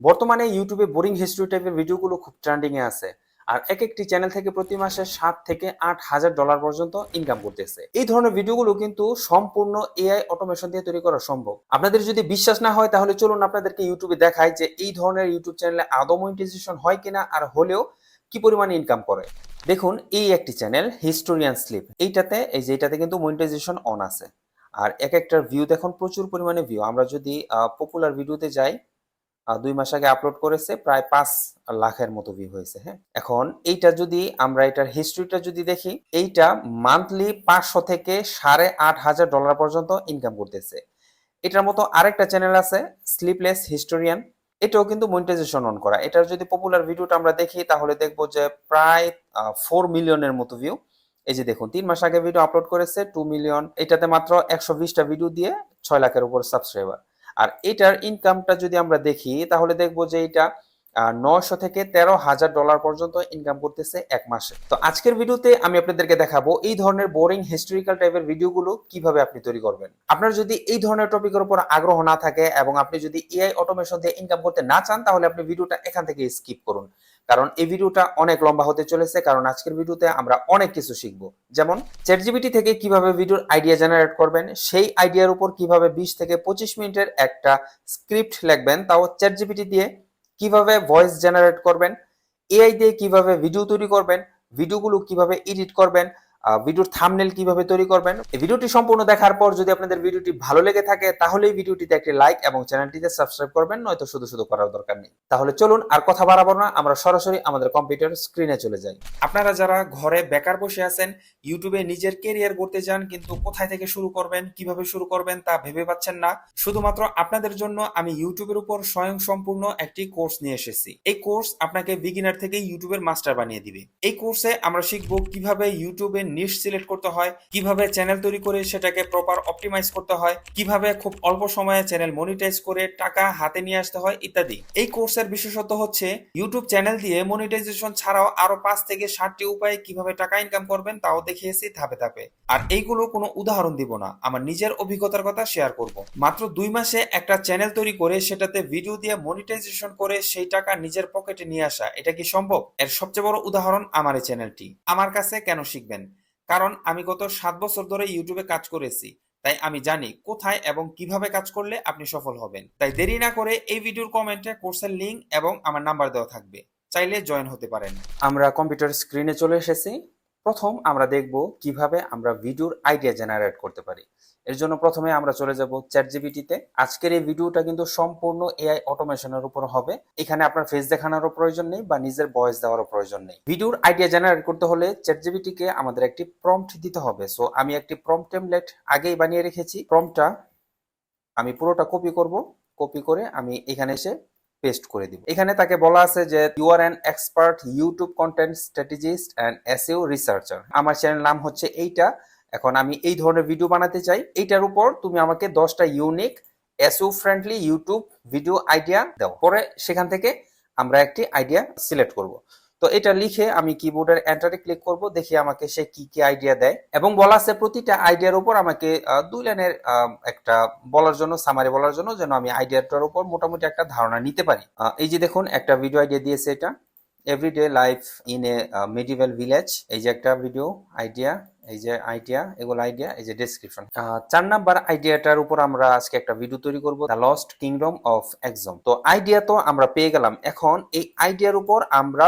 বর্তমানে ইউটিউবে boring history টাইপের ভিডিওগুলো খুব ট্রেন্ডিং এ আছে। আর এক একটি চ্যানেল থেকে প্রতি মাসে সাত থেকে আট হাজার ডলার পর্যন্ত ইনকাম করতেছে। এই ধরনের ভিডিওগুলো কিন্তু সম্পূর্ণ এআই অটোমেশন দিয়ে তৈরি করা সম্ভব। আপনাদের যদি বিশ্বাস না হয়, তাহলে চলুন আপনাদেরকে ইউটিউবে দেখায় যে এই ধরনের ইউটিউব চ্যানেলে আদৌ মনিটাইজেশন হয় কিনা আর হলেও কি পরিমাণে ইনকাম করে। দেখুন, এই একটি চ্যানেল হিস্টোরিয়ান স্লিপ এইটাতে, এই যে এটাতে কিন্তু মনিটাইজেশন অন আছে। আর এক একটার ভিউ দেখুন, প্রচুর পরিমাণে ভিউ আমরা যদি পপুলার ভিডিওতে যাই দুই মাস আগে আপলোড করেছে, প্রায় পাঁচ লাখের মতো ভিউ হয়েছে হ্যাঁ? এখন এইটা যদি আমরা এটার হিস্ট্রিটা যদি দেখি, এইটা মান্থলি পাঁচশো থেকে সাড়ে আট হাজার ডলার পর্যন্ত ইনকাম করতেছে। এটার মতো আরেকটা চ্যানেল আছে স্লিপলেস হিস্টোরিয়ান এটাও কিন্তু মনিটাইজেশন অন করা। এটার যদি পপুলার ভিডিওটা আমরা দেখি, তাহলে দেখব যে প্রায় ফোর মিলিয়নের মতো ভিউ এই যে দেখুন, তিন মাস আগে ভিডিও আপলোড করেছে টু মিলিয়ন এটাতে মাত্র একশো বিশটা ভিডিও দিয়ে ছয় লাখের উপর সাবস্ক্রাইবার আর এটার ইনকামটা যদি আমরা দেখি, তাহলে দেখব যে এটা নশো থেকে তেরো হাজার ডলার পর্যন্ত ইনকাম করতেছে এক মাসে। তো আজকের ভিডিওতে আমি আপনাদেরকে দেখাবো এই ধরনের বোরিং হিস্টোরিক্যাল টাইপের ভিডিওগুলো কীভাবে আপনি তৈরি করবেন। আপনার যদি এই ধরনের টপিকের উপর আগ্রহ না থাকে এবং আপনি যদি এআই অটোমেশন দিয়ে ইনকাম করতে না চান, তাহলে আপনি ভিডিওটা এখান থেকে স্কিপ করুন। কারণ এই ভিডিওটা অনেক লম্বা হতে চলেছে, কারণ আজকের ভিডিওতে আমরা অনেক কিছু শিখব। যেমন চ্যাটজিপিটি থেকে কীভাবে ভিডিওর আইডিয়া জেনারেট করবেন, সেই আইডিয়ার উপর কীভাবে বিশ থেকে পঁচিশ মিনিটের একটা স্ক্রিপ্ট লিখবেন, তাও চ্যাটজিপিটি দিয়ে কীভাবে ভয়েস জেনারেট করবেন এআই দিয়ে কীভাবে ভিডিও তৈরি করবেন ভিডিওগুলো কীভাবে এডিট করবেন ভিডিওর থামনেল কীভাবে তৈরি করবেন? এই ভিডিওটি সম্পূর্ণ দেখার পর যদি আপনাদের ভিডিওটি ভালো লেগে থাকে, তাহলে এই ভিডিওটিতে একটি লাইক এবং চ্যানেলটিতে সাবস্ক্রাইব করবেন, নয়তো শুধু শুধু করার দরকার নেই। তাহলে চলুন আর কথা বাড়াবো না, আমরা সরাসরি আমাদের কম্পিউটার স্ক্রিনে চলে যাই। আপনারা যারা ঘরে বেকার বসে আছেন ইউটিউবে নিজের কেরিয়ার করতে চান, কিন্তু কোথায় থেকে শুরু করবেন, কীভাবে শুরু করবেন তা ভেবে পাচ্ছেন না, শুধুমাত্র আপনাদের জন্য আমি ইউটিউবের উপর স্বয়ং সম্পূর্ণ একটি কোর্স নিয়ে এসেছি। এই কোর্স আপনাকে বিগিনার থেকে ইউটিউবের মাস্টার বানিয়ে দিবে। এই কোর্সে আমরা শিখব কীভাবে ইউটিউবে নিশ সিলেক্ট করতে হয়, কীভাবে চ্যানেল তৈরি করে সেটাকে প্রপার অপটিমাইজ করতে হয়, কীভাবে খুব অল্প সময়ে চ্যানেল মনিটাইজ করে টাকা হাতে নিয়ে আসতে হয় ইত্যাদি। এই কোর্সের বিশেষত্ব হচ্ছে ইউটিউব চ্যানেল দিয়ে মনিটাইজেশন ছাড়াও আরও পাঁচ থেকে ষাটটি উপায়ে কীভাবে টাকা ইনকাম করবেন তাও দেখিয়েছি ধাপে ধাপে। আর এইগুলো কোনো উদাহরণ দিব না, আমার নিজের অভিজ্ঞতার কথা শেয়ার করব। মাত্র দুই মাসে একটা চ্যানেল তৈরি করে সেটাতে ভিডিও দিয়ে মনিটাইজেশন করে সেই টাকা নিজের পকেটে নিয়ে আসা, এটা কি সম্ভব? এর সবচেয়ে বড় উদাহরণ আমার এই চ্যানেলটি আমার কাছে কেন শিখবেন? কারণ আমি গত সাত বছর ধরে ইউটিউবে কাজ করেছি, তাই আমি জানি কোথায় এবং কীভাবে কাজ করলে আপনি সফল হবেন। তাই দেরি না করে এই ভিডিওর কমেন্টে কোর্সের লিঙ্ক এবং আমার নাম্বার দেওয়া থাকবে। চাইলে জয়েন হতে পারেন। আমরা কম্পিউটার স্ক্রিনে চলে এসেছি। প্রথম আমরা দেখব কীভাবে আমরা ভিডিওর আইডিয়া জেনারেট করতে পারি। এর জন্য প্রথমে আমরা চলে যাব চ্যাটজিপিটিতে আজকের এই ভিডিওটা কিন্তু সম্পূর্ণ এআই অটোমেশনের উপর হবে। এখানে আপনার ফেস দেখানোরও প্রয়োজন নেই বা নিজের ভয়েস দেওয়ারও প্রয়োজন নেই। ভিডিওর আইডিয়া জেনারেট করতে হলে চ্যাটজিপিটিকে আমাদের একটি প্রম্পট দিতে হবে। সো আমি একটি প্রম্পট টেমপ্লেট আগেই বানিয়ে রেখেছি। প্রম্পটটা আমি পুরোটা কপি করব। কপি করে আমি এখানে এসে পেস্ট করে দিব। এখানে তাকে বলা আছে যে you are an expert YouTube content strategist and SEO researcher আমার চ্যানেল নাম হচ্ছে এইটা। এখন আমি এই ধরনের ভিডিও বানাতে চাই। এইটার উপর তুমি আমাকে দশটা unique SEO friendly YouTube video idea দাও। পরে সেখান থেকে আমরা একটি আইডিয়া সিলেক্ট করব। তো এটা লিখে আমি কিবোর্ডের এন্টারে ক্লিক করব, দেখি আমাকে সে কি কি আইডিয়া দেয়। এবং বলা আছে প্রতিটা আইডিয়ার উপর আমাকে দুই লাইনের একটা বলার জন্য সামারি বলার জন্য যেন আমি আইডিয়াটার উপর মোটামুটি একটা ধারণা নিতে পারি। এই যে দেখুন, একটা ভিডিও আইডিয়া দিয়েছে এটা। Everyday life in a medieval village এই যে একটা ভিডিও আইডিয়া এই যে আইডিয়া এগুলো আইডিয়া এই যে ডেসক্রিপশন চার নাম্বার আইডিয়াটার উপর আমরা আজকে একটা ভিডিও তৈরি করব the lost kingdom of Axum তো আইডিয়া তো আমরা পেয়ে গেলাম। এখন এই আইডিয়ার উপর আমরা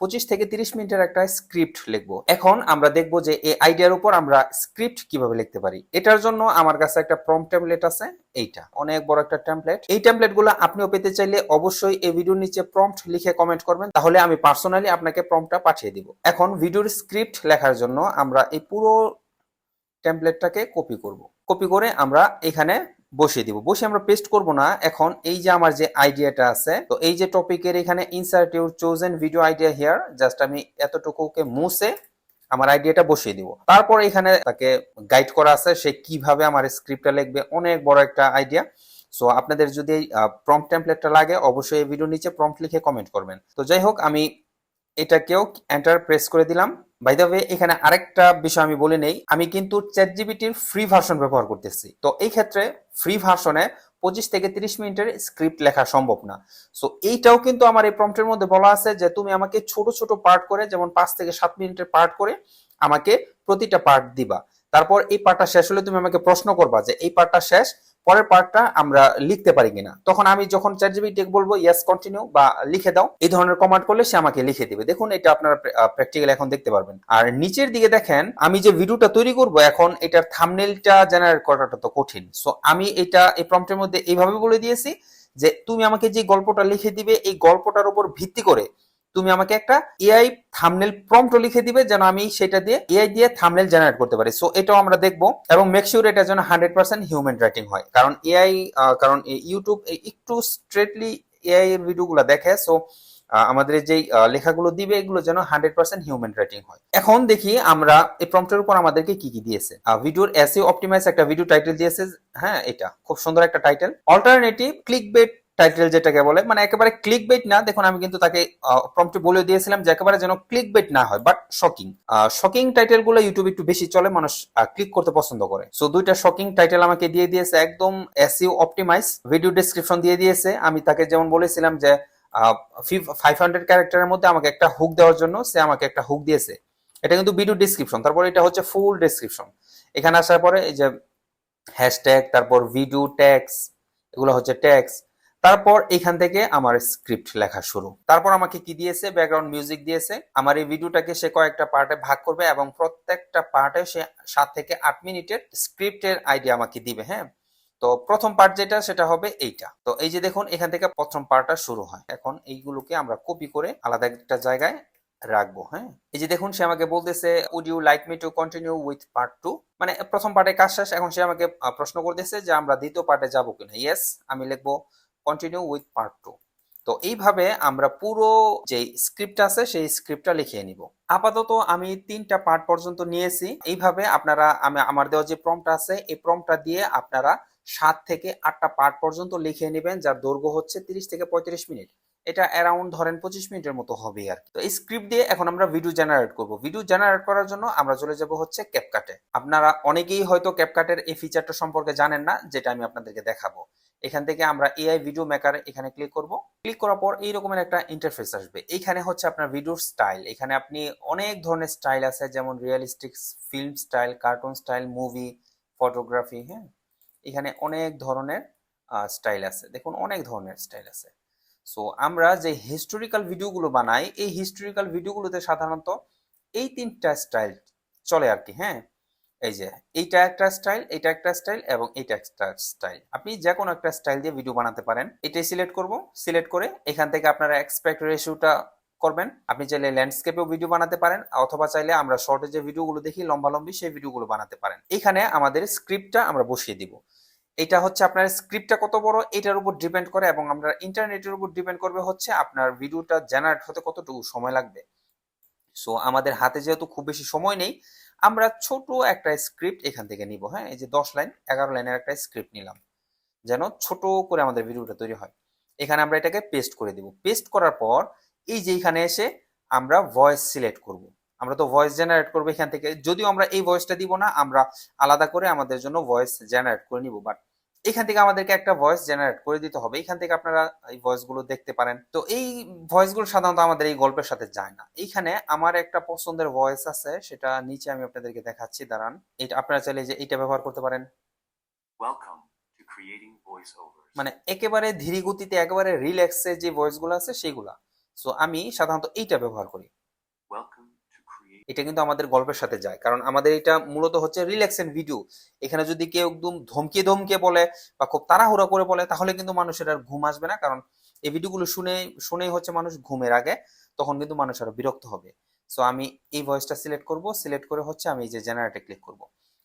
পঁচিশ থেকে তিরিশ মিনিটের একটা স্ক্রিপ্ট লিখব। এখন আমরা দেখব যে এই আইডিয়ার উপর আমরা স্ক্রিপ্ট কীভাবে লিখতে পারি। এটার জন্য আমার কাছে একটা প্রম টেমপ্লেট আছে, এইটা। অনেক বড় একটা টেমপ্লেট এই টেমপ্লেটগুলো আপনিও পেতে চাইলে অবশ্যই এই ভিডিওর নিচে প্রম্পট লিখে কমেন্ট করবেন, তাহলে আমি পার্সোনালি আপনাকে প্রম্পটটা পাঠিয়ে দিব। এখন ভিডিওর স্ক্রিপ্ট লেখার জন্য আমরা এই পুরো টেমপ্লেটটাকে কপি করব। কপি করে আমরা এখানে বসিয়ে দিব। বসে আমরা পেস্ট করব না। এখন এই যে আমার যে আইডিয়াটা আছে, তো এই যে টপিকের এখানে insert your chosen video idea here just আমি এতটুকুকে মুছে আমার আইডিয়াটা বসিয়ে দিব। তারপর এখানে তাকে গাইড করা আছে, সে কীভাবে আমার স্ক্রিপ্টটা লিখবে, অনেক বড় একটা আইডিয়া সো আপনাদের যদি এই প্রম্পট টেমপ্লেটটা লাগে, অবশ্যই এই ভিডিও নিচে প্রম্পট লিখে কমেন্ট করবেন। তো যাই হোক, আমি এটাকেও এন্টার প্রেস করে দিলাম। বাই দ্য ওয়ে এখানে আরেকটা বিষয় আমি বলে নেই। আমি কিন্তু চ্যাট জিবিটির ফ্রি ভার্সন ব্যবহার করতেছি। তো এই ক্ষেত্রে ফ্রি ভার্সনে পঁচিশ থেকে তিরিশ মিনিটের স্ক্রিপ্ট লেখা সম্ভব না। সো এইটাও কিন্তু আমার এই প্রম্পটের মধ্যে বলা আছে যে তুমি আমাকে ছোট ছোট পার্ট করে, যেমন পাঁচ থেকে সাত মিনিটের পার্ট করে আমাকে প্রতিটা পার্ট দিবা। তারপর এই পার্টটা শেষ হলে তুমি আমাকে প্রশ্ন করবা যে এই পার্টটা শেষ পরের পার্টটা আমরা লিখতে পারি কিনা। তখন আমি যখন চ্যাট জিপিটি বলব ইয়েস কন্টিনিউ বা লিখে দাও, এই ধরনের কমান্ড করলে সে আমাকে লিখে দিবে। দেখুন, এটা আপনারা প্র্যাকটিক্যাল এখন দেখতে পারবেন। আর নিচের দিকে দেখেন, আমি যে ভিডিওটা তৈরি করব, এখন এটার থামনেলটা জেনারেট করাটা তো কঠিন। সো আমি এটা, এই প্রম্পটের মধ্যে এইভাবে বলে দিয়েছি যে, তুমি আমাকে যে গল্পটা লিখে দিবে, এই গল্পটার উপর ভিত্তি করে তুমি আমাকে একটা এআই থামনেল প্রম্পট লিখে দিবে যেন আমি সেটা দিয়ে এআই দিয়ে থামনেল জেনারেট করতে পারি। সো এটাও আমরা দেখব এবং মেক শিওর এটা যেন হান্ড্রেড পার্সেন্ট হিউম্যান রাইটিং হয়। কারণ এআই কারণ ইউটিউব একটু স্ট্রেটলি এআই এর ভিডিওগুলো দেখে। সো আমাদের যেই লেখাগুলো দিবে, এগুলো যেন হান্ড্রেড পার্সেন্ট হিউম্যান রাইটিং হয়। এখন দেখি আমরা এই প্রম্পটের উপর আমাদেরকে কি কি দিয়েছে। ভিডিওর এসিও অপটিমাইজ একটা ভিডিও টাইটেল দিয়েছে। হ্যাঁ এটা। খুব সুন্দর একটা title alternative click bait title যেটাকে বলে মানে একেবারে ক্লিক বেট না, দেখুন আমি কিন্তু তাকে প্রম্পটে বলে দিয়েছিলাম যে একেবারে যেন ক্লিক বেট না হয় বাট শকিং শকিং টাইটেলগুলো ইউটিউবে একটু বেশি চলে, মানুষ ক্লিক করতে পছন্দ করে। সো দুইটা শকিং টাইটেল আমাকে দিয়ে দিয়েছে, একদম এসইও অপটিমাইজ ভিডিও ডেসক্রিপশন দিয়ে দিয়েছে। আমি তাকে যেমন বলেছিলাম যে ফাইভ হান্ড্রেড ক্যারেক্টারের মধ্যে আমাকে একটা হুক দেওয়ার জন্য সে আমাকে একটা হুক দিয়েছে। এটা কিন্তু ভিডিও ডিসক্রিপশন তারপর এটা হচ্ছে ফুল ডেসক্রিপশন এখানে আসার পরে এই যে হ্যাশট্যাগ তারপর ভিডিও ট্যাক্স এগুলো হচ্ছে ট্যাক্স তারপর এখান থেকে আমার স্ক্রিপ্ট লেখা শুরু। তারপর আমাকে কি দিয়েছে? ব্যাকগ্রাউন্ড মিউজিক দিয়েছে। আমার এই ভিডিওটাকে সে কয়েকটা পার্টে ভাগ করবে এবং প্রত্যেকটা পার্টে সে সাত থেকে আট মিনিটের স্ক্রিপ্টের আইডিয়া আমাকে দিবে হ্যাঁ? তো প্রথম পার্ট যেটা, সেটা হবে এইটা। তো এই যে দেখুন, এখান থেকে প্রথম পার্টটা শুরু হয়। এখন এইগুলোকে আমরা কপি করে আলাদা একটা জায়গায় রাখব হ্যাঁ? এই যে দেখুন, সে আমাকে বলতেছে would you like me to continue with part two মানে প্রথম পার্টে কাজ শেষ। এখন সে আমাকে প্রশ্ন করতেছে যে আমরা দ্বিতীয় পার্টে যাব কিনা। ইয়েস আমি লিখব কন্টিনিউ উইথ পার্ট টু তো এইভাবে আমরা পুরো যে স্ক্রিপ্ট আছে, সেই স্ক্রিপ্টটা লিখিয়ে নিব। আপাতত আমি তিনটা পার্ট পর্যন্ত নিয়েছি। এইভাবে আপনারা, আমি, আমার দেওয়া যে প্রম্পট আছে, এই প্রম্পটটা দিয়ে আপনারা সাত থেকে আটটা পার্ট পর্যন্ত লিখে নেবেন, যার দৈর্ঘ্য হচ্ছে তিরিশ থেকে পঁয়ত্রিশ মিনিট। এটা অ্যারাউন্ড ধরেন পঁচিশ মিনিটের মতো হবে আর তো এই স্ক্রিপ্ট দিয়ে এখন আমরা ভিডিও জেনারেট করব। ভিডিও জেনারেট করার জন্য আমরা চলে যাব হচ্ছে ক্যাপকাটে আপনারা অনেকেই হয়তো ক্যাপকাটের এই ফিচারটা সম্পর্কে জানেন না, যেটা আমি আপনাদেরকে দেখাবো। এখান থেকে আমরা এআই ভিডিও মেকার এখানে ক্লিক করব। ক্লিক করার পর এই রকমের একটা ইন্টারফেস আসবে। এখানে হচ্ছে আপনার ভিডিওর স্টাইল এখানে আপনি অনেক ধরনের স্টাইল আছে, যেমন realistic film style cartoon style movie photography হ্যাঁ? এখানে অনেক ধরনের স্টাইল আছে। দেখুন, অনেক ধরনের স্টাইল আছে। সো আমরা যে হিস্টোরিক্যাল ভিডিওগুলো বানাই, এই হিস্টোরিক্যাল ভিডিওগুলোতে সাধারণত এই তিনটা স্টাইল চলে আর কি হ্যাঁ? এই যে এইটা একটা স্টাইল এটা একটা স্টাইল এবং এটা একটা স্টাইল আপনি যে কোনো একটা স্টাইল দিয়ে ভিডিও বানাতে পারেন, এটাই সিলেক্ট করব। সিলেক্ট করে এখান থেকে আপনারা এক্সপেক্ট রেশিওটা করবেন। আপনি চাইলে ল্যান্ডস্কেপেও ভিডিও বানাতে পারেন, অথবা চাইলে আমরা শর্টে যে ভিডিওগুলো দেখি লম্বা লম্বি সেই ভিডিওগুলো বানাতে পারেন। এখানে আমাদের স্ক্রিপ্টটা আমরা বসিয়ে দিব। এটা হচ্ছে আপনার স্ক্রিপ্টটা কত বড়, এটার উপর ডিপেন্ড করে এবং আমরা ইন্টারনেটের উপর ডিপেন্ড করবে হচ্ছে আপনার ভিডিওটা জেনারেট হতে কতটুকু সময় লাগবে। সো আমাদের হাতে যেহেতু খুব বেশি সময় নেই, আমরা ছোট একটা স্ক্রিপ্ট এখান থেকে নিব হ্যাঁ? এই যে দশ লাইন, এগারো লাইনের একটা স্ক্রিপ্ট নিলাম, যেন ছোট করে আমাদের ভিডিওটা তৈরি হয়। এখানে আমরা এটাকে পেস্ট করে দিব। পেস্ট করার পর, এই যে এখানে এসে আমরা ভয়েস সিলেক্ট করব। আমরা তো ভয়েস জেনারেট করব এখান থেকে। যদিও আমরা এই ভয়েসটা দিব না, আমরা আলাদা করে আমাদের জন্য ভয়েস জেনারেট করে নিব বাট এখান থেকে আমাদেরকে একটা ভয়েস জেনারেট করে দিতে হবে। এখান থেকে আপনারা এই ভয়েসগুলো দেখতে পারেন। তো এই ভয়েসগুলো সাধারণত আমাদের এই গল্পের সাথে যায় না। এইখানে আমার একটা পছন্দের ভয়েস আছে সেটা নিচে আমি আপনাদেরকে দেখাচ্ছি দাঁড়ান। এটা আপনারা চাইলে যে এটা ব্যবহার করতে পারেন। Voiceovers. মানে একেবারে ধীরে গতিতে একেবারে রিল্যাক্সে যে ভয়েসগুলো আছে সেগুলা। সো আমি সাধারণত এইটা ব্যবহার করি। Create. এটা কিন্তু আমাদের গল্পের সাথে যায়। কারণ আমাদের এটা মূলত হচ্ছে রিল্যাক্সেন ভিডিও এখানে যদি কেউ একদম ধমকে ধমকে বলে বা খুব তাড়াহুড়া করে বলে, তাহলে কিন্তু মানুষের আর ঘুম আসবে না। কারণ এই ভিডিওগুলো শুনে, শুনেই হচ্ছে মানুষ ঘুমের আগে, তখন কিন্তু মানুষ আরও বিরক্ত হবে। সো আমি এই ভয়েসটা সিলেক্ট করব। সিলেক্ট করে হচ্ছে আমি এই যে জেনারেটে ক্লিক করব।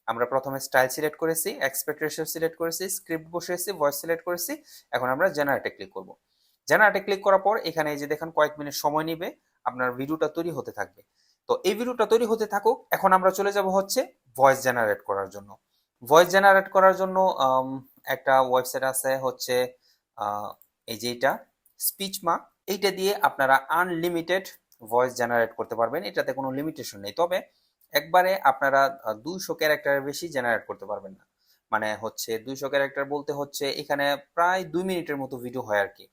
আমরা প্রথমে স্টাইল সিলেক্ট করেছি এক্সপেক্ট রেশিও সিলেক্ট করেছি স্ক্রিপ্ট বসিয়েছি ভয়েস সিলেক্ট করেছি, এখন আমরা জেনারেটে ক্লিক করব। জেনারেটে ক্লিক করার পর এখানে এই যে দেখেন কয়েক মিনিট সময় নিবে, আপনার ভিডিওটা তৈরি হতে থাকবে। তো এই ভিডিওটা তৈরি হতে থাকুক। এখন আমরা চলে যাব হচ্ছে ভয়েস জেনারেট করার জন্য। ভয়েস জেনারেট করার জন্য একটা ওয়েবসাইট আছে হচ্ছে এই যে এটা স্পিচমা এইটা দিয়ে আপনারা আনলিমিটেড ভয়েস জেনারেট করতে পারবেন। এটাতে কোনো লিমিটেশন নেই। তবে একবারে আপনারা দুইশো ক্যারেক্টারের বেশি জেনারেট করতে পারবেন না। মানে হচ্ছে দুইশো ক্যারেক্টার বলতে হচ্ছে এখানে প্রায় দুই মিনিটের মতো ভিডিও হয় আর কি।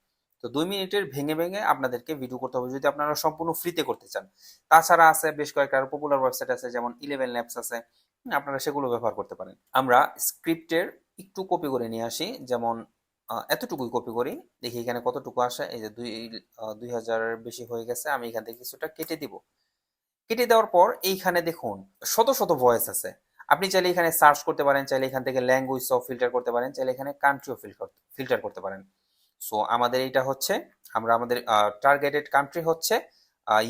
তো দুই মিনিটের ভেঙে ভেঙে আপনাদেরকে ভিডিও করতে হবে। যদি আপনারা সম্পূর্ণ ফ্রিতে করতে চান, তাছাড়া আছে বেশ কয়েকটা পপুলার ওয়েবসাইট আছে, যেমন ইলেভেন ল্যাবস আছে। আপনারা সেগুলো ব্যবহার করতে পারেন। আমরা স্ক্রিপ্টের একটু কপি করে নিয়ে আসি। যেমন এতটুকুই কপি করি। দেখি এখানে কতটুকু আসে। এই যে দুই দুই হাজারের বেশি হয়ে গেছে। আমি এখান থেকে কিছুটা কেটে দিব। কেটে দেওয়ার পর এইখানে দেখুন, শত শত ভয়েস আছে। আপনি চাইলে এখানে সার্চ করতে পারেন, চাইলে এখান থেকে ল্যাঙ্গুয়েজও ফিল্টার করতে পারেন, চাইলে এখানে কান্ট্রিও ফিল্টার করতে পারেন। সো আমাদের এটা হচ্ছে আমরা আমাদের টার্গেটেড কান্ট্রি হচ্ছে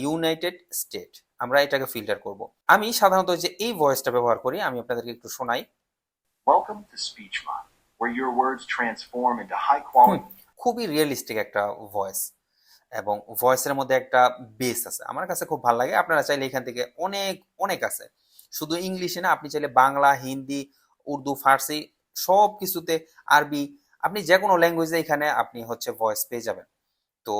ইউনাইটেড স্টেট আমরা এটাকে ফিল্টার করব। আমি সাধারণত যে এই ভয়েসটা ব্যবহার করি আমি আপনাদেরকে একটু শোনাই। Welcome to SpeechMod, where your words transform into high quality. খুবই রিয়েলিস্টিক একটা ভয়েস এবং ভয়েসের মধ্যে একটা বেস আছে। আমার কাছে খুব ভালো লাগে। আপনারা চাইলে এখান থেকে অনেক অনেক আছে। শুধু ইংলিশে না আপনি চাইলে বাংলা হিন্দি উর্দু ফার্সি সব কিছুতে আরবি আপনি যে কোনো ল্যাঙ্গুয়েজে এখানে আপনি হচ্ছে ভয়েস পেয়ে যাবেন। তো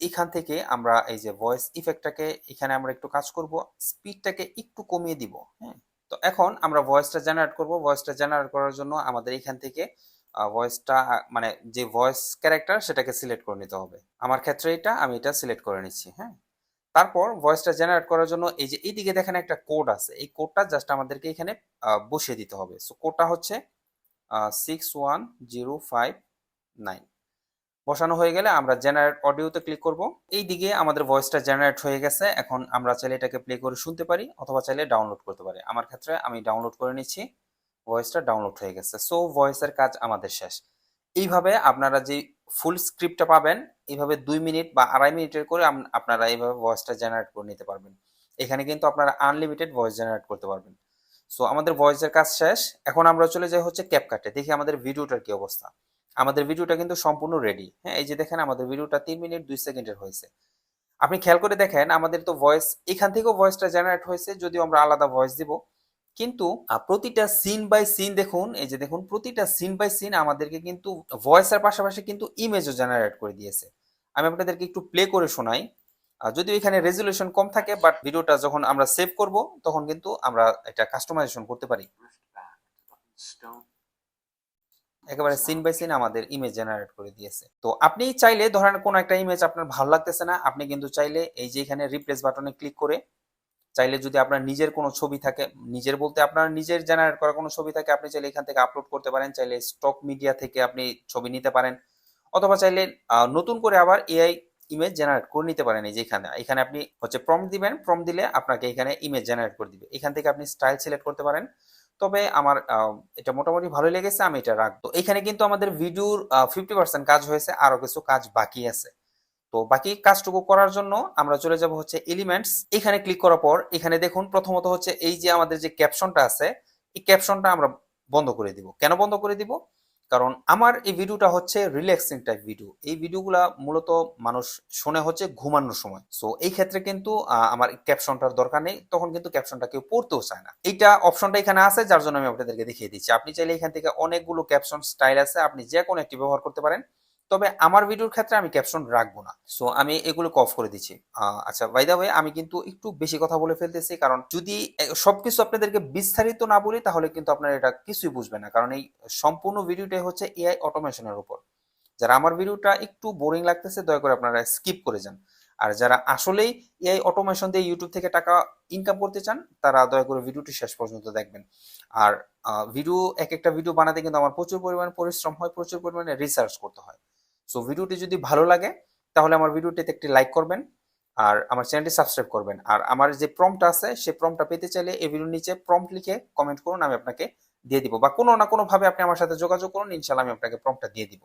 এখান থেকে আমরা এই যে ভয়েস ইফেক্টটাকে এখানে আমরা একটু কাজ করব স্পিডটাকে একটু কমিয়ে দিব হ্যাঁ? তো এখন আমরা ভয়েসটা জেনারেট করব ভয়েসটা জেনারেট করার জন্য আমাদের এখান থেকে ভয়েসটা মানে যে ভয়েস ক্যারেক্টার সেটাকে সিলেক্ট করে নিতে হবে। আমার ক্ষেত্রে এটা, আমি এটা সিলেক্ট করে নিচ্ছি হ্যাঁ? তারপর ভয়েসটা জেনারেট করার জন্য এই যে এইদিকে দেখেন একটা কোড আছে। এই কোডটা জাস্ট আমাদেরকে এখানে বসিয়ে দিতে হবে। সো কোডটা হচ্ছে six one zero five nine বসানো হয়ে গেলে আমরা জেনারেট অডিওতে ক্লিক করব। এই দিকে আমাদের ভয়েসটা জেনারেট হয়ে গেছে। এখন আমরা চাইলে এটাকে প্লে করে শুনতে পারি অথবা চাইলে ডাউনলোড করতে পারি। আমার ক্ষেত্রে আমি ডাউনলোড করে নিচ্ছি। ভয়েসটা ডাউনলোড হয়ে গেছে। সো ভয়েসের কাজ আমাদের শেষ। এইভাবে আপনারা যে ফুল স্ক্রিপ্টটা পাবেন, এইভাবে দুই মিনিট বা আড়াই মিনিটের করে আপনারা এইভাবে ভয়েসটা জেনারেট করে নিতে পারবেন। এখানে কিন্তু আপনারা আনলিমিটেড ভয়েস জেনারেট করতে পারবেন। সো আমাদের ভয়েসের কাজ শেষ। এখন আমরা চলে যাই হচ্ছে ক্যাপকাটে দেখি আমাদের ভিডিওটার কি অবস্থা। আমাদের ভিডিওটা কিন্তু সম্পূর্ণ রেডি হ্যাঁ এই যে দেখেন, আমাদের ভিডিওটা তিন মিনিট, দুই সেকেন্ডের হয়েছে। আপনি খেয়াল করে দেখেন, আমাদের তো ভয়েস এখান থেকেও ভয়েসটা জেনারেট হয়েছে, যদিও আমরা আলাদা ভয়েস দিব। কিন্তু প্রতিটা সিন বাই সিন দেখুন, এই যে দেখুন, প্রতিটা সিন বাই সিন আমাদেরকে কিন্তু ভয়েসের পাশাপাশি কিন্তু ইমেজও জেনারেট করে দিয়েছে। আমি আপনাদেরকে একটু প্লে করে শোনাই। যদিও এখানে রেজুলেশন কম থাকে বাট ভিডিওটা যখন আমরা সেভ করব, তখন কিন্তু আমরা এটা কাস্টমাইজেশন করতে পারি. একেবারে সিন বাই সিন আমাদের ইমেজ জেনারেট করে দিয়েছে তো আপনি চাইলে, ধরেন কোন একটা ইমেজ আপনার ভালো লাগতেছে না, আপনি কিন্তু চাইলে এই যে এখানে রিপ্লেস বাটনে ক্লিক করে, চাইলে যদি আপনার নিজের কোনো ছবি থাকে, নিজের বলতে আপনার নিজের জেনারেট করা কোনো ছবি থাকে, আপনি চাইলে এখান থেকে আপলোড করতে পারেন, চাইলে স্টক মিডিয়া থেকে আপনি ছবি নিতে পারেন অথবা চাইলে নতুন করে আবার এআই ইমেজ জেনারেট করে নিতে পারেন এই যে এখানে। এখানে আপনি হচ্ছে প্রম দিবেন প্রম দিলে আপনাকে এখানে ইমেজ জেনারেট করে দিবে। এখান থেকে আপনি স্টাইল সিলেক্ট করতে পারেন। তবে আমার এটা মোটামুটি ভালো লেগেছে, আমি এটা রাখব। এখানে কিন্তু আমাদের ভিডিওর ফিফটি পার্সেন্ট কাজ হয়েছে, আরও কিছু কাজ বাকি আছে। তো বাকি কাজটুকু করার জন্য আমরা চলে যাব হচ্ছে এলিমেন্টস এখানে ক্লিক করার পর এখানে দেখুন, প্রথমত হচ্ছে এই যে আমাদের যে ক্যাপশনটা আছে, এই ক্যাপশনটা আমরা বন্ধ করে দিব। কেন বন্ধ করে দিব? কারণ আমার এই ভিডিওটা হচ্ছে রিল্যাক্সিং টাইপ ভিডিও এই ভিডিওগুলা মূলত মানুষ শুনে হচ্ছে ঘুমানোর সময়। সো এই ক্ষেত্রে কিন্তু আমার ক্যাপশনটার দরকার নেই। তখন কিন্তু ক্যাপশনটা কেউ পড়তেও চায় না। এইটা অপশনটা এখানে আছে, যার জন্য আমি আপনাদেরকে দেখিয়ে দিচ্ছি। আপনি চাইলে এখান থেকে অনেকগুলো ক্যাপশন স্টাইল আছে, আপনি যে কোনো একটি ব্যবহার করতে পারেন। তবে আমার ভিডিওর ক্ষেত্রে আমি ক্যাপশন রাখব না। সো আমি এগুলো অফ করে দিচ্ছি। আচ্ছা বাই দা ওয়ে আমি কিন্তু একটু বেশি কথা বলে ফেলতেছি, কারণ যদি সবকিছু আপনাদেরকে বিস্তারিত না বলি, তাহলে কিন্তু আপনারা এটা কিছুই বুঝবেন না, কারণ এই সম্পূর্ণ ভিডিওটাই হচ্ছে এআই অটোমেশনের উপর। যারা আমার ভিডিওটা একটু বোরিং লাগতেছে, দয়া করে আপনারা স্কিপ করে যান। আর যারা আসলেই এআই অটোমেশন দিয়ে ইউটিউব থেকে টাকা ইনকাম করতে চান, তারা দয়া করে ভিডিওটি শেষ পর্যন্ত দেখবেন। আর ভিডিও, এক একটা ভিডিও বানাতে কিন্তু আমার প্রচুর পরিমাণে পরিশ্রম হয়, প্রচুর পরিমাণে রিসার্চ করতে হয়। সো ভিডিওটি যদি ভালো লাগে, তাহলে আমার ভিডিওটিতে একটি লাইক করবেন আর আমার চ্যানেলটি সাবস্ক্রাইব করবেন। আর আমার যে প্রম্পট আছে সেই প্রম্পটটা পেতে চাইলে এই ভিডিওর নিচে প্রম্পট লিখে কমেন্ট করুন, আমি আপনাকে দিয়ে দিব। বা কোনো না কোনো ভাবে আপনি আমার সাথে যোগাযোগ করুন ইনশাল্লাহ আমি আপনাকে প্রম্পটটা দিয়ে দিব।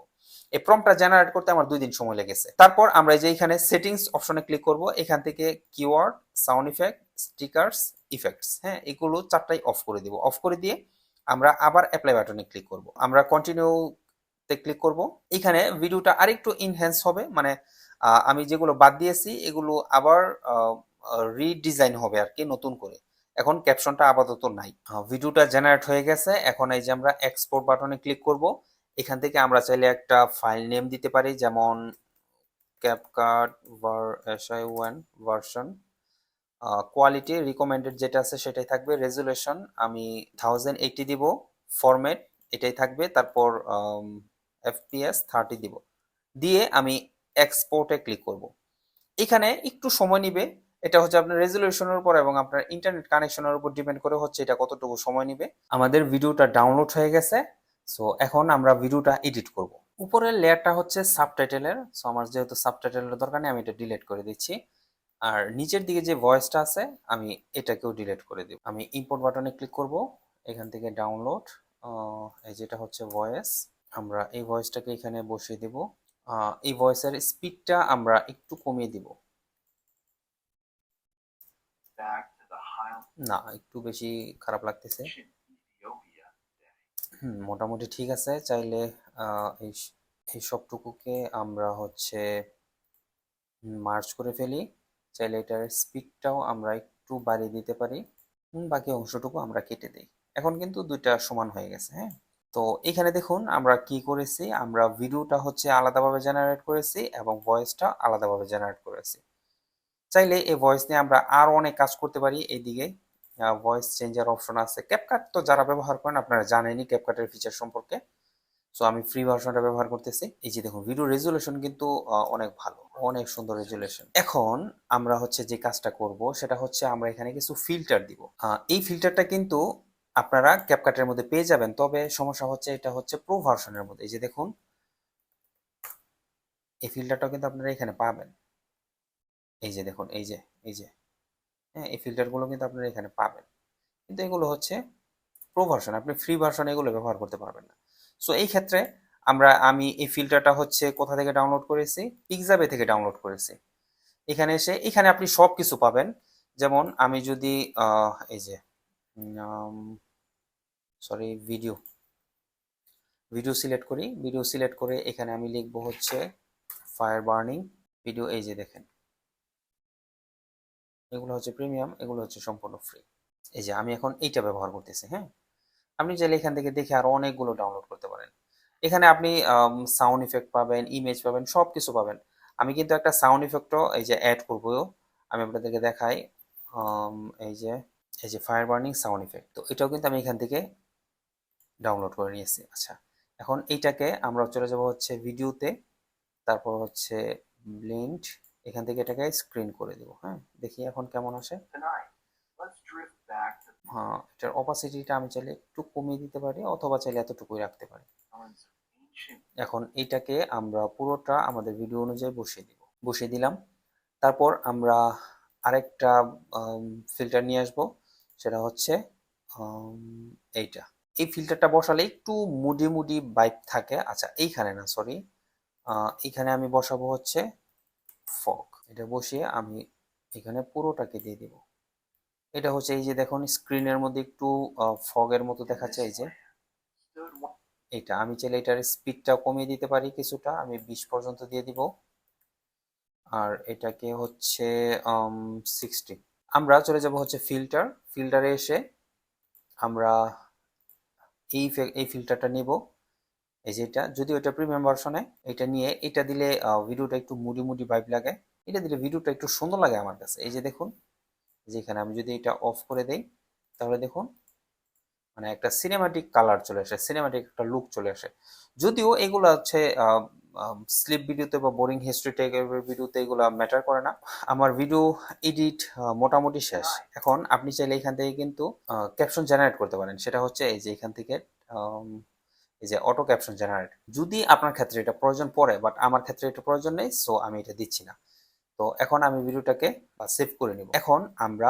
এই প্রম্পটটা জেনারেট করতে আমার দুই দিন সময় লেগেছে। তারপর আমরা যে এখানে সেটিংস অপশনে ক্লিক করব, এখান থেকে keyword sound effect stickers effects হ্যাঁ এগুলো চারটাই অফ করে দিব। অফ করে দিয়ে আমরা আবার অ্যাপ্লাই বাটনে ক্লিক করব। আমরা কন্টিনিউ তে ক্লিক করব। এখানে ভিডিওটা আরেকটু ইনহ্যান্স হবে মানে আমি যেগুলো বাদ দিয়েছি, এগুলো আবার রিডিজাইন হবে আর কি, নতুন করে। এখন ক্যাপশনটা আপাতত নাই। ভিডিওটা জেনারেট হয়ে গেছে, এখন এই যে আমরা এক্সপোর্ট বাটনে ক্লিক করব, এখান থেকে আমরা চাইলে একটা ফাইল নেম দিতে পারি, যেমন CapCut one version quality recommended যেটা আছে সেটাই থাকবে রেজুলেশন আমি থাউজেন্ড এইটি দিব ফরম্যাট এটাই থাকবে, তারপর এফপিএস থার্টি দিব। দিয়ে আমি এক্সপোর্টে ক্লিক করব। এখানে একটু সময় নিবে। এটা হচ্ছে আপনার রেজলিউশনের উপর এবং আপনার ইন্টারনেট কানেকশনের উপর ডিপেন্ড করে হচ্ছে এটা কতটুকু সময় নিবে। আমাদের ভিডিওটা ডাউনলোড হয়ে গেছে। সো এখন আমরা ভিডিওটা এডিট করব। উপরের লেয়ারটা হচ্ছে সাবটাইটেলের সো আমার যেহেতু সাবটাইটেলের দরকার নেই, আমি এটা ডিলিট করে দিচ্ছি। আর নিচের দিকে যে ভয়েসটা আছে, আমি এটাকেও ডিলিট করে দিব। আমি ইম্পোর্ট বাটনে ক্লিক করব। এখান থেকে ডাউনলোড এই যেটা হচ্ছে ভয়েস আমরা এই ভয়েসটাকে এখানে বসিয়ে দিব। আহ, এই ভয়েসের স্পিডটা আমরা একটু কমিয়ে দিব। না একটু বেশি খারাপ লাগতেছে। হুম, মোটামুটি ঠিক আছে। চাইলে আহ, এই এই সবটুকুকে আমরা হচ্ছে মার্চ করে ফেলি। চাইলে এটার স্পিডটাও আমরা একটু বাড়িয়ে দিতে পারি। বাকি অংশটুকু আমরা কেটে দিই। এখন কিন্তু দুইটা সমান হয়ে গেছে হ্যাঁ? তো এখানে দেখুন আমরা কি করেছি, আমরা ভিডিওটা হচ্ছে আলাদাভাবে জেনারেট করেছি এবং ভয়েসটা আলাদাভাবে জেনারেট করেছি। চাইলে এই ভয়েস নিয়ে আমরা আরও অনেক কাজ করতে পারি। এইদিকে ভয়েস চেঞ্জার অপশন আছে। ক্যাপকাট তো যারা ব্যবহার করেন আপনারা জানেনই ক্যাপকাটের ফিচার সম্পর্কে। সো আমি ফ্রি ভার্সনটা ব্যবহার করতেছি। এই যে দেখুন ভিডিও রেজুলেশন কিন্তু অনেক ভালো, অনেক সুন্দর রেজুলেশন এখন আমরা হচ্ছে যে কাজটা করব, সেটা হচ্ছে আমরা এখানে কিছু ফিল্টার দিব। এই ফিল্টারটা কিন্তু আপনারা ক্যাপকাটের মধ্যে পেয়ে যাবেন, তবে সমস্যা হচ্ছে এটা হচ্ছে প্রো ভার্সনের মধ্যে। এই যে দেখুন, এই ফিল্টারটাও কিন্তু আপনারা এখানে পাবেন। এই যে দেখুন, এই যে এই যে হ্যাঁ এই ফিল্টারগুলো কিন্তু আপনারা এখানে পাবেন। কিন্তু এগুলো হচ্ছে প্রো ভার্সন আপনি ফ্রি ভার্সন এগুলো ব্যবহার করতে পারবেন না। সো এই ক্ষেত্রে আমরা, আমি এই ফিল্টারটা হচ্ছে কোথা থেকে ডাউনলোড করেছি? পিকজাবে থেকে ডাউনলোড করেছি। এখানে এসে, এখানে আপনি সব কিছু পাবেন। যেমন, আমি যদি এই যে সরি ভিডিও ভিডিও সিলেক্ট করি। ভিডিও সিলেক্ট করে এখানে আমি লিখব হচ্ছে ফায়ার বার্নিং ভিডিও এই যে দেখেন। এগুলো হচ্ছে প্রিমিয়াম এগুলো হচ্ছে সম্পূর্ণ ফ্রি এই যে আমি এখন এইটা ব্যবহার করতেছি হ্যাঁ? আপনি চাইলে এখান থেকে দেখে আরও অনেকগুলো ডাউনলোড করতে পারেন। এখানে আপনি সাউন্ড ইফেক্ট পাবেন ইমেজ পাবেন সব কিছু পাবেন। আমি কিন্তু একটা সাউন্ড ইফেক্টও এই যে অ্যাড করব। আমি আপনাদেরকে দেখাই এই যে এই যে ফায়ার বার্নিং সাউন্ড ইফেক্ট তো এটাও কিন্তু আমি এখান থেকে ডাউনলোড করে নিয়েছি। আচ্ছা এখন এইটাকে আমরা চলে যাব হচ্ছে ভিডিওতে তারপর হচ্ছে ব্লেন্ড এখান থেকে এটাকে স্ক্রিন করে দিব হ্যাঁ? দেখি এখন কেমন আসে। হ্যাঁ এটার অপাসিটিটা আমি চাইলে একটু কমিয়ে দিতে পারি অথবা চাইলে এতটুকুই রাখতে পারি। এখন এইটাকে আমরা পুরোটা আমাদের ভিডিও অনুযায়ী বসিয়ে দিব। বসিয়ে দিলাম তারপর আমরা আরেকটা ফিল্টার নিয়ে আসব। সেটা হচ্ছে এইটা। এই ফিল্টারটা বসালে একটু মুডি মুডি বাইক থাকে। আচ্ছা এইখানে না সরি এইখানে আমি বসাবো হচ্ছে ফগ এটা বসিয়ে আমি এখানে পুরোটাকে দিয়ে দিব। এটা হচ্ছে এই যে দেখুন স্ক্রিনের মধ্যে একটু ফগের মতো দেখাচ্ছে এই যে। এটা আমি চাইলে এটার স্পিডটা কমিয়ে দিতে পারি কিছুটা। আমি বিশ পর্যন্ত দিয়ে দিব। আর এটাকে হচ্ছে সিক্সটি আমরা চলে যাব হচ্ছে ফিল্টার ফিল্টারে এসে আমরা এই এই ফিল্টারটা নেব। এই যে এটা যদি ওটা প্রিমিয়াম ভার্সনে এটা নিয়ে, এটা দিলে ভিডিওটা একটু মুডি মুডি ভাইব লাগে। এটা দিলে ভিডিওটা একটু সুন্দর লাগে আমার কাছে। এই যে দেখুন যেখানে আমি যদি এটা অফ করে দেই, তাহলে দেখুন মানে একটা সিনেমাটিক কালার চলে আসে সিনেমাটিক একটা লুক চলে আসে। যদিও এগুলো হচ্ছে স্লিপ ভিডিওতে বা বোরিং হিস্ট্রি টাইপের ভিডিওতে এগুলো ম্যাটার করে না। আমার ভিডিও এডিট মোটামুটি শেষ। এখন আপনি চাইলে এখান থেকে কিন্তু ক্যাপশন জেনারেট করতে পারেন। সেটা হচ্ছে এই যে এখান থেকে আম, এই যে অটো ক্যাপশন জেনারেট যদি আপনার ক্ষেত্রে এটা প্রয়োজন পড়ে বাট আমার ক্ষেত্রে এটা প্রয়োজন নেই সো আমি এটা দিচ্ছি না। তো এখন আমি ভিডিওটাকে সেভ করে নিব। এখন আমরা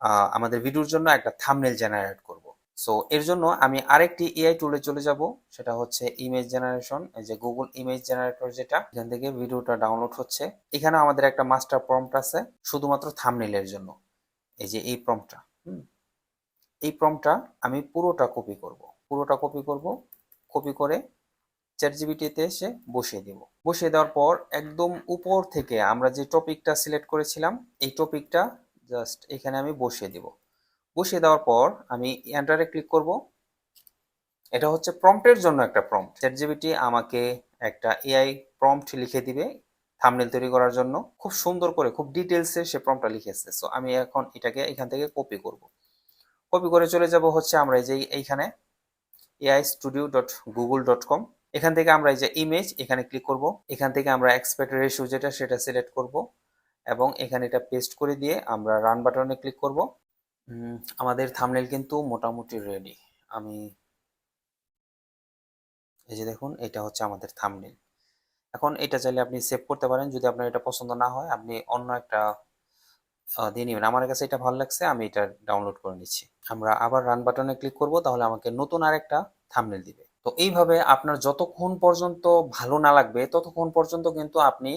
আহ, আমাদের ভিডিওর জন্য একটা থামনেল জেনারেট করব। সো এর জন্য আমি আরেকটি এআই টুলে চলে যাব। সেটা হচ্ছে ইমেজ জেনারেশন এই যে গুগল ইমেজ জেনারেটর যেটা, এখান থেকে ভিডিওটা ডাউনলোড হচ্ছে। এখানে আমাদের একটা মাস্টার প্রম্পট আছে, শুধুমাত্র থাম্বনেলের জন্য। এই যে এই প্রম্পটটা হুম? এই প্রম্পটটা আমি পুরোটা কপি করব। পুরোটা কপি করব কপি করে চ্যাট জিবিটিতে এসে বসিয়ে দেব। বসিয়ে দেওয়ার পর একদম উপর থেকে আমরা যে টপিকটা সিলেক্ট করেছিলাম, এই টপিকটা জাস্ট এখানে আমি বসিয়ে দেব। বসিয়ে দেওয়ার পর আমি এন্টারে ক্লিক করব। এটা হচ্ছে প্রম্পটের জন্য একটা প্রম্পট চ্যাট জিবিটি আমাকে একটা এআই প্রম্পট লিখে দিবে থামনেল তৈরি করার জন্য। খুব সুন্দর করে, খুব ডিটেলসে সে প্রম্পটটা লিখেছে। সো আমি এখন এটাকে এখান থেকে কপি করব। কপি করে চলে যাব হচ্ছে আমরা এই যে এইখানে AI studio dot Google dot com এখান থেকে আমরা এই যে ইমেজ এখানে ক্লিক করব। এখান থেকে আমরা এক্সপেক্ট রেশিও যেটা সেটা সিলেক্ট করব। এবং এখানে এটা পেস্ট করে দিয়ে আমরা রান বাটনে ক্লিক করব। আমাদের থামনেল কিন্তু মোটামুটি রেডি আমি এই যে দেখুন, এটা হচ্ছে আমাদের থামনেল এখন এটা চাইলে আপনি সেভ করতে পারেন, যদি আপনার এটা পছন্দ না হয়, আপনি অন্য একটা দিয়ে নেবেন। আমার কাছে এটা ভালো লাগছে, আমি এটা ডাউনলোড করে নিচ্ছি। আমরা আবার রান বাটনে ক্লিক করব, তাহলে আমাকে নতুন আরেকটা থামনেল দিবে। তো এইভাবে আপনার যতক্ষণ পর্যন্ত ভালো না লাগবে, ততক্ষণ পর্যন্ত কিন্তু আপনি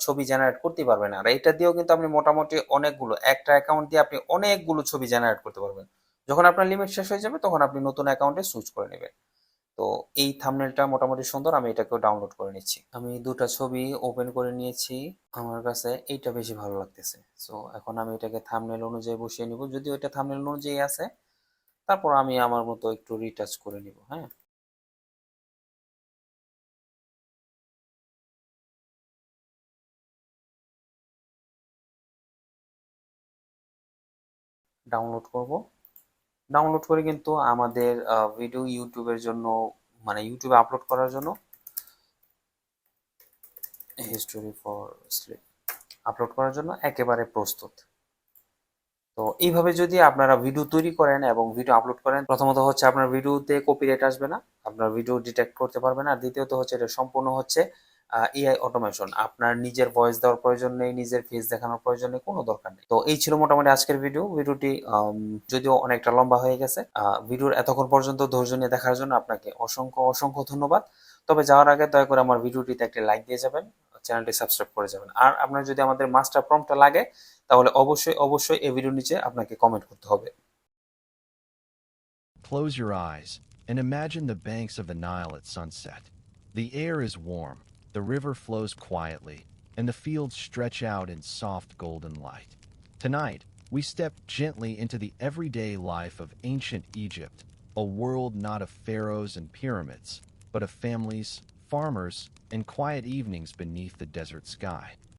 ছবি জেনারেট করতে পারবেন। আর এটা দিয়েও কিন্তু আপনি মোটামুটি অনেকগুলো, একটা অ্যাকাউন্ট দিয়ে আপনি অনেকগুলো ছবি জেনারেট করতে পারবেন। যখন আপনার লিমিট শেষ হয়ে যাবে, তখন আপনি নতুন অ্যাকাউন্টে সুইচ করে নেবেন। তো এই থামনেলটা মোটামুটি সুন্দর, আমি এটাকেও ডাউনলোড করে নিচ্ছি। আমি দুটো ছবি ওপেন করে নিয়েছি। আমার কাছে এইটা বেশি ভালো লাগতেছে। সো এখন আমি এটাকে থামনেল অনুযায়ী বসিয়ে নিব। যদি ওইটা থামনেল অনুযায়ী আছে, তারপর আমি আমার মতো একটু রিটাচ করে নিব হ্যাঁ? ডাউনলোড করব। ডাউনলোড করে কিন্তু আমাদের ভিডিও ইউটিউবের জন্য মানে ইউটিউবে আপলোড করার জন্য হিস্টোরি ফর স্লিপ আপলোড করার জন্য একেবারে প্রস্তুত। তো এইভাবে যদি আপনারা ভিডিও তৈরি করেন এবং ভিডিও আপলোড করেন, প্রথমত হচ্ছে আপনার ভিডিওতে কপিরাইট আসবে না, আপনার ভিডিও ডিটেক্ট করতে পারবে না আর দ্বিতীয়ত হচ্ছে এটা সম্পূর্ণ হচ্ছে এআই অটোমেশন আপনার নিজের ভয়েস দেওয়ার প্রয়োজন নেই নিজের ফেস দেখানোর প্রয়োজন নেই কোনো দরকার নেই। তো এই ছিল মোটামুটি আজকের ভিডিও ভিডিওটি যদিও অনেকটা লম্বা হয়ে গেছে ভিডিওর এতক্ষণ পর্যন্ত ধৈর্য নিয়ে দেখার জন্য আপনাকে অসংখ্য অসংখ্য ধন্যবাদ। তবে যাওয়ার আগে দয়া করে আমার ভিডিওটিতে একটি লাইক দিয়ে যাবেন চ্যানেলটি সাবস্ক্রাইব করে যাবেন। আর আপনার যদি আমাদের মাস্টার প্রম্পটটা লাগে তাহলে অবশ্যই অবশ্যই এই ভিডিওর নিচে আপনাকে কমেন্ট করতে হবে। Close your eyes and imagine the banks of the Nile at sunset. The air is warm, the river flows quietly, and the fields stretch out in soft golden light. Tonight, we step gently into the everyday life of ancient Egypt, a world not of pharaohs and pyramids, but of families, farmers, and quiet evenings beneath the desert sky.